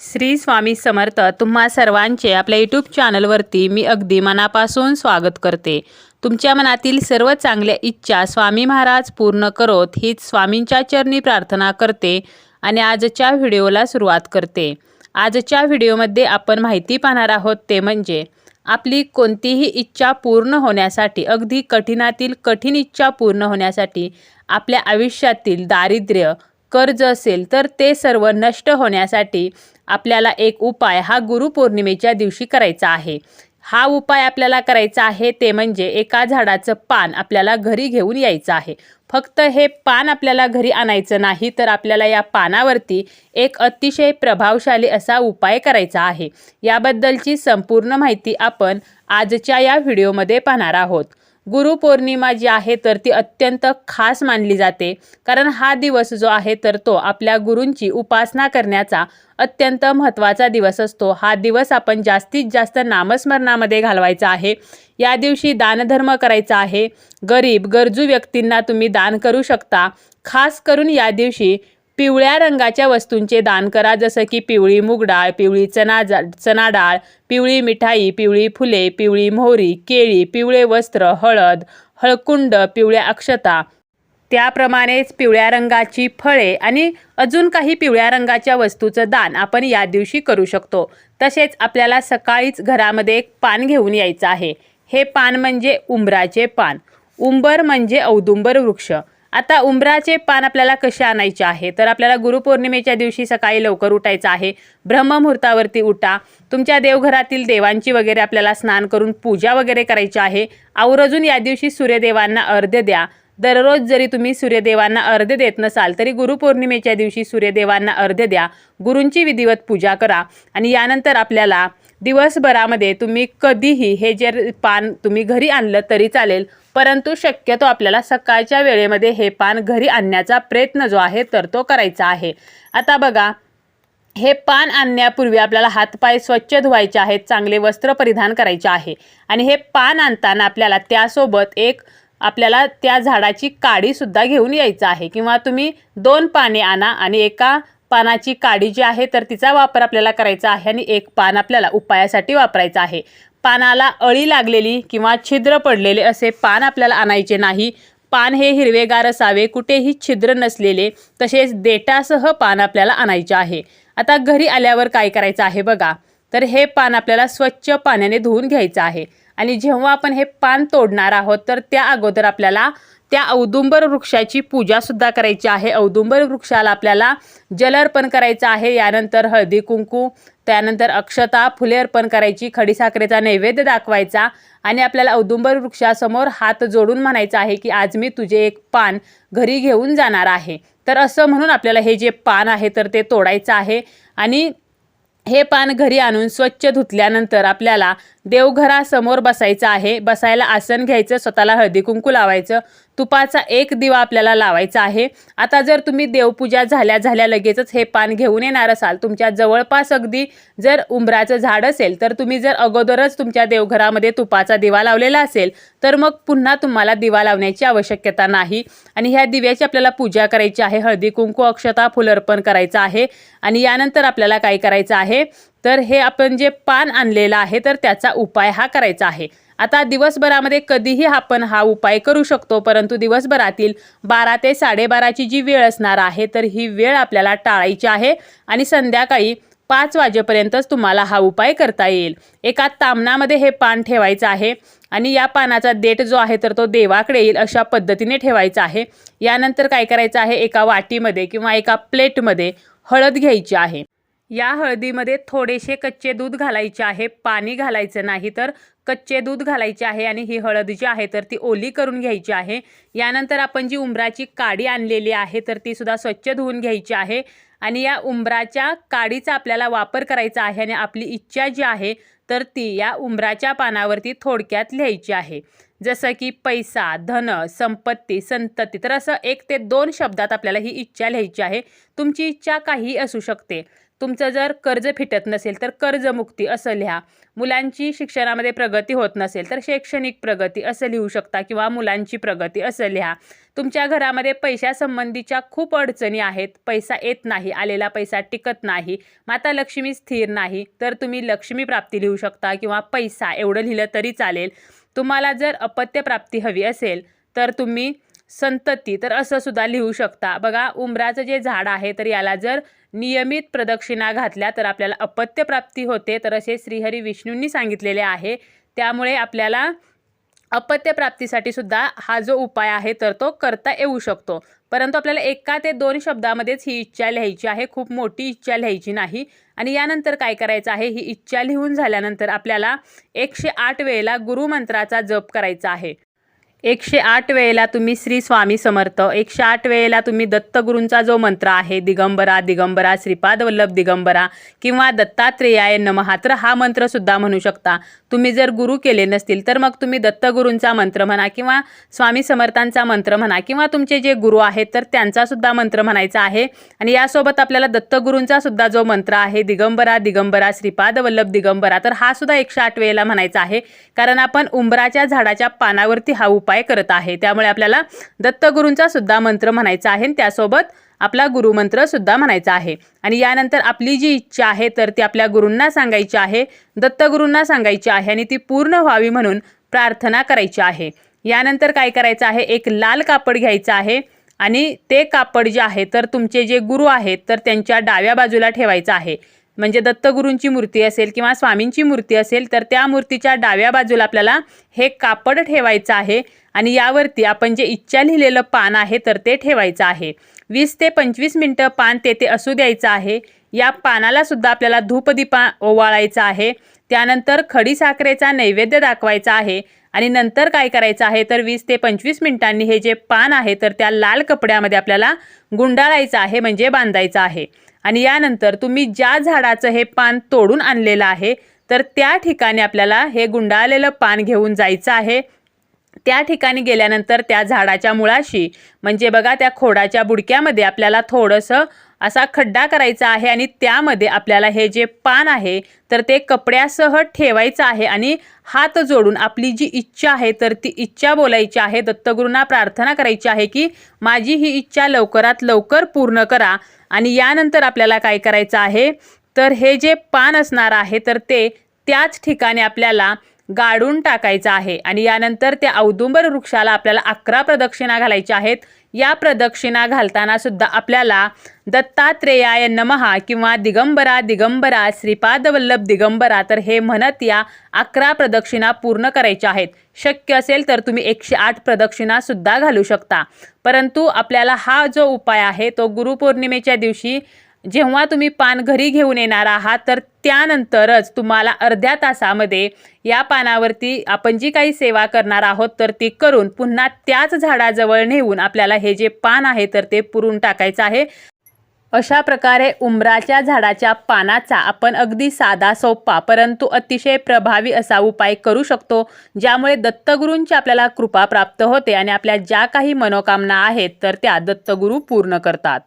श्री स्वामी समर्थ तुम्हा सर्वांचे आपल्या यूट्यूब चॅनलवरती मी अगदी मनापासून स्वागत करते. तुमच्या मनातील सर्व चांगल्या इच्छा स्वामी महाराज पूर्ण करोत हीच स्वामींच्या चरणी प्रार्थना करते आणि आजच्या व्हिडिओला सुरुवात करते. आजच्या व्हिडिओमध्ये आपण माहिती पाहणार आहोत ते म्हणजे आपली कोणतीही इच्छा पूर्ण होण्यासाठी अगदी कठीणातील कठीण इच्छा पूर्ण होण्यासाठी आपल्या आयुष्यातील दारिद्र्य कर्ज असेल तर ते सर्व नष्ट होण्यासाठी आपल्याला एक उपाय हा गुरुपौर्णिमेच्या दिवशी करायचा आहे. हा उपाय आपल्याला करायचा आहे ते म्हणजे एका झाडाचं पान आपल्याला घरी घेऊन यायचं आहे. फक्त हे पान आपल्याला घरी आणायचं नाही तर आपल्याला या पानावरती एक अतिशय प्रभावशाली असा उपाय करायचा आहे. याबद्दलची संपूर्ण माहिती आपण आजच्या या व्हिडिओमध्ये पाहणार आहोत. गुरुपौर्णिमा जी आहे तर ती अत्यंत खास मानली जाते. कारण हा दिवस जो आहे तर तो आपल्या गुरूंची उपासना करण्याचा अत्यंत महत्त्वाचा दिवस असतो. हा दिवस आपण जास्तीत जास्त नामस्मरणामध्ये घालवायचा आहे. या दिवशी दानधर्म करायचा आहे. गरीब गरजू व्यक्तींना तुम्ही दान करू शकता. खास करून या दिवशी पिवळ्या रंगाच्या वस्तूंचे दान करा जसं की पिवळी मूग डाळ पिवळी चना जा चना डाळ पिवळी मिठाई पिवळी फुले पिवळी मोहरी केळी पिवळे वस्त्र हळद हळकुंड पिवळ्या अक्षता. त्याप्रमाणेच पिवळ्या रंगाची फळे आणि अजून काही पिवळ्या रंगाच्या वस्तूचं दान आपण या दिवशी करू शकतो. तसेच आपल्याला सकाळीच घरामध्ये एक पान घेऊन यायचं आहे. हे पान म्हणजे उंबराचे पान. उंबर म्हणजे औदुंबर वृक्ष. आता उंबराचे पान आपल्याला कसे आणायचे आहे? तर आपल्याला गुरुपौर्णिमेच्या दिवशी सकाळी लवकर उठायचं आहे. ब्रह्ममुहूर्तावरती उठा. तुमच्या देवघरातील देवांची वगैरे आपल्याला स्नान करून पूजा वगैरे करायची आहे. आवर्जून या दिवशी सूर्यदेवांना अर्ध्य द्या. दररोज जरी तुम्ही सूर्यदेवांना अर्ध्य देत नसाल तरी गुरुपौर्णिमेच्या दिवशी सूर्यदेवांना अर्ध्य द्या. गुरूंची विधिवत पूजा करा. आणि यानंतर आपल्याला दिवसभरामध्ये तुम्ही कधीही हे जर पान तुम्ही घरी आणलं तरी चालेल परंतु शक्यतो आपल्याला सकाळच्या वेळेमध्ये हे पान घरी आणण्याचा प्रयत्न जो आहे तर तो करायचा आहे. आता बघा हे पान आणण्यापूर्वी आपल्याला हातपाय स्वच्छ धुवायचे आहेत चांगले वस्त्र परिधान करायचे आहे. आणि हे पान आणताना आपल्याला त्यासोबत एक आपल्याला त्या झाडाची काडीसुद्धा घेऊन यायचं आहे. किंवा तुम्ही दोन पाने आणा आणि एका पानाची काडी जी आहे तर तिचा वापर आपल्याला करायचा आहे आणि एक पान आपल्याला उपायासाठी वापरायचं आहे. पानाला अळी लागलेली किंवा छिद्र पडलेले असे पान आपल्याला आणायचे नाही. पान हे हिरवेगार असावे कुठेही छिद्र नसलेले तसेच देटासह पान आपल्याला आणायचे आहे. आता घरी आल्यावर काय करायचं आहे बघा. तर हे पान आपल्याला स्वच्छ पाण्याने धुवून घ्यायचं आहे. आणि जेव्हा आपण हे पान तोडणार आहोत तर त्या अगोदर आपल्याला त्या औदुंबर वृक्षाची पूजासुद्धा करायची आहे. औदुंबर वृक्षाला आपल्याला जल अर्पण करायचं आहे. यानंतर हळदी कुंकू त्यानंतर अक्षता फुले अर्पण करायची खडीसाखरेचा नैवेद्य दाखवायचा आणि आपल्याला औदुंबर वृक्षासमोर हात जोडून म्हणायचं आहे की आज मी तुझे एक पान घरी घेऊन जाणार आहे. तर असं म्हणून आपल्याला हे जे पान आहे तर ते तोडायचं आहे. आणि हे पान घरी आणून स्वच्छ धुतल्यानंतर आपल्याला देवघरासमोर बसायचं आहे. बसायला आसन घ्यायचं स्वतःला हळदी कुंकू लावायचं तुपाचा एक दिवा आपल्याला लावायचा आहे. आता जर तुम्ही देवपूजा झाल्या झाल्या लगेचच हे पान घेऊन येणार असाल तुमच्या जवळपास अगदी जर उंबराचं झाड असेल तर तुम्ही जर अगोदरच तुमच्या देवघरामध्ये तुपाचा दिवा लावलेला असेल तर मग पुन्हा तुम्हाला दिवा लावण्याची आवश्यकता नाही. आणि ह्या दिव्याची आपल्याला पूजा करायची आहे. हळदी कुंकू अक्षता फुल अर्पण करायचं आहे. आणि यानंतर आपल्याला काय करायचं आहे? तर हे आपण जे पान आणलेलं आहे तर त्याचा उपाय हा करायचा आहे. आता दिवसभरामध्ये कधीही आपण हा उपाय करू शकतो परंतु दिवसभरातील बारा ते साडेबाराची जी वेळ असणार आहे तर ही वेळ आपल्याला टाळायची आहे आणि संध्याकाळी पाच वाजेपर्यंतच तुम्हाला हा उपाय करता येईल. एका तामणामध्ये हे पान ठेवायचं आहे आणि या पानाचा देठ जो आहे तर तो देवाकडे येईल अशा पद्धतीने ठेवायचा आहे. यानंतर काय करायचं आहे एका वाटीमध्ये किंवा एका प्लेटमध्ये हळद घ्यायची आहे. या हळदीमध्ये थोडेसे कच्चे दूध घालायचे आहे. पाणी घालायचं नाही तर कच्चे दूध घालायचे आहे आणि ही हळद जी आहे तर ती ओली करून घ्यायची आहे. यानंतर आपण जी उंबराची काडी आणलेली आहे तर ती सुद्धा स्वच्छ धुवून घ्यायची आहे. आणि या उंबराच्या काडीचा आपल्याला वापर करायचा आहे आणि आपली इच्छा जी आहे तर ती या उंबराच्या पानावरती थोडक्यात लिहायची आहे. जसं की पैसा धन संपत्ती संतती तर असं एक ते दोन शब्दात आपल्याला ही इच्छा लिहायची आहे. तुमची इच्छा काहीही असू शकते. तुमचं जर कर्ज फिटत नसेल तर कर्जमुक्ती असं लिहा. मुलांची शिक्षणामध्ये प्रगती होत नसेल तर शैक्षणिक प्रगती असं लिहू शकता किंवा मुलांची प्रगती असं लिहा. तुमच्या घरामध्ये पैशासंबंधीच्या खूप अडचणी आहेत. पैसा येत नाही आलेला पैसा टिकत नाही माता लक्ष्मी स्थिर नाही तर तुम्ही लक्ष्मी प्राप्ती लिहू शकता किंवा पैसा एवढं लिहिलं तरी चालेल. तुम्हाला जर अपत्य प्राप्ती हवी असेल तर तुम्ही संतती तर असं सुद्धा लिहू शकता. बघा उंबराचं जे झाड आहे तर याला जर नियमित प्रदक्षिणा घातल्या तर आपल्याला अपत्य प्राप्ती होते. तर असे श्रीहरी विष्णूंनी सांगितलेले आहे. त्यामुळे आपल्याला अपत्य प्राप्तीसाठी सुद्धा हा जो उपाय आहे तर तो करता येऊ शकतो. परंतु आपल्याला एका ते दोन शब्दामध्येच ही इच्छा लिहायची आहे. खूप मोठी इच्छा लिहायची नाही. आणि यानंतर काय करायचं आहे? ही इच्छा लिहून झाल्यानंतर आपल्याला एकशे आठ वेळेला गुरुमंत्राचा जप करायचा आहे. एकशे आठ वेळेला तुम्ही श्री स्वामी समर्थ एकशे आठ वेळेला तुम्ही दत्तगुरूंचा जो मंत्र आहे दिगंबरा दिगंबरा श्रीपाद वल्लभ दिगंबरा किंवा दत्तात्रेयाय नमहा तर हा मंत्रसुद्धा म्हणू शकता. तुम्ही जर गुरु केले नसतील तर मग तुम्ही दत्तगुरूंचा मंत्र म्हणा किंवा स्वामी समर्थांचा मंत्र म्हणा किंवा तुमचे जे गुरु आहेत तर त्यांचासुद्धा मंत्र म्हणायचा आहे. आणि यासोबत आपल्याला दत्तगुरूंचा सुद्धा जो मंत्र आहे दिगंबरा दिगंबरा श्रीपाद वल्लभ दिगंबरा तर हा सुद्धा एकशे आठ वेळेला म्हणायचा आहे. कारण आपण उंबराच्या झाडाच्या पानावरती हा उपाय करत आहे. त्यामुळे आपल्याला दत्तगुरूंचा सुद्धा मंत्र म्हणायचा आहे आणि त्यासोबत आपला गुरुमंत्र सुद्धा म्हणायचा आहे. आणि यानंतर आपली जी इच्छा आहे तर ती आपल्या गुरूंना सांगायची आहे दत्तगुरूंना सांगायची आहे आणि ती पूर्ण व्हावी म्हणून प्रार्थना करायची आहे. यानंतर काय करायचं आहे? एक लाल कापड घ्यायचं आहे आणि ते कापड जे आहे तर तुमचे जे गुरु आहेत तर त्यांच्या डाव्या बाजूला ठेवायचं आहे. म्हणजे दत्तगुरूंची मूर्ती असेल किंवा स्वामींची मूर्ती असेल तर त्या मूर्तीच्या डाव्या बाजूला आपल्याला हे कापड ठेवायचं आहे आणि यावरती आपण जे इच्छा लिहिलेलं पान आहे तर ते ठेवायचं आहे. वीस ते पंचवीस मिनटं पान तेथे असू द्यायचं आहे. या पानाला सुद्धा आपल्याला धूपदीपा ओवाळायचा आहे. त्यानंतर खडीसाखरेचा नैवेद्य दाखवायचा आहे. आणि नंतर काय करायचं आहे तर वीस ते पंचवीस मिनिटांनी हे जे पान आहे तर त्या लाल कपड्यामध्ये आपल्याला गुंडाळायचं आहे म्हणजे बांधायचं आहे. आणि यानंतर तुम्ही ज्या झाडाचं हे पान तोडून आणलेलं आहे तर त्या ठिकाणी आपल्याला हे गुंडाळलेलं पान घेऊन जायचं आहे. त्या ठिकाणी गेल्यानंतर त्या झाडाच्या मुळाशी म्हणजे बघा त्या खोडाच्या बुडक्यामध्ये आपल्याला थोडंसं असा खड्डा करायचा आहे आणि त्यामध्ये आपल्याला हे जे पान आहे तर ते कपड्यासह ठेवायचं आहे आणि हात जोडून आपली जी इच्छा आहे तर ती इच्छा बोलायची आहे. दत्तगुरूंना प्रार्थना करायची आहे की माझी ही इच्छा लवकरात लवकर पूर्ण करा. आणि यानंतर आपल्याला काय करायचं आहे? तर हे जे पान असणार आहे तर ते त्याच ठिकाणी आपल्याला गाडून टाकायचं आहे. आणि यानंतर त्या औदुंबर वृक्षाला आपल्याला अकरा प्रदक्षिणा घालायच्या आहेत. या प्रदक्षिणा घालताना सुद्धा आपल्याला दत्तात्रेयाय नमहा किंवा दिगंबरा दिगंबरा श्रीपादवल्लभ दिगंबरा तर हे म्हणत या अकरा प्रदक्षिणा पूर्ण करायच्या आहेत. शक्य असेल तर तुम्ही एकशे आठ प्रदक्षिणा सुद्धा घालू शकता. परंतु आपल्याला हा जो उपाय आहे तो गुरुपौर्णिमेच्या दिवशी जेव्हा तुम्ही पान घरी घेऊन येणार आहात तर त्यानंतरच तुम्हाला अर्ध्या तासामध्ये या पानावरती आपण जी काही सेवा करणार आहोत तर ती करून पुन्हा त्याच झाडाजवळ नेऊन आपल्याला हे जे पान आहे तर ते पुरून टाकायचं आहे. अशा प्रकारे उंबराच्या झाडाच्या पानाचा आपण अगदी साधा सोपा परंतु अतिशय प्रभावी असा उपाय करू शकतो ज्यामुळे दत्तगुरूंची आपल्याला कृपा प्राप्त होते आणि आपल्या ज्या काही मनोकामना आहेत तर त्या दत्तगुरू पूर्ण करतात.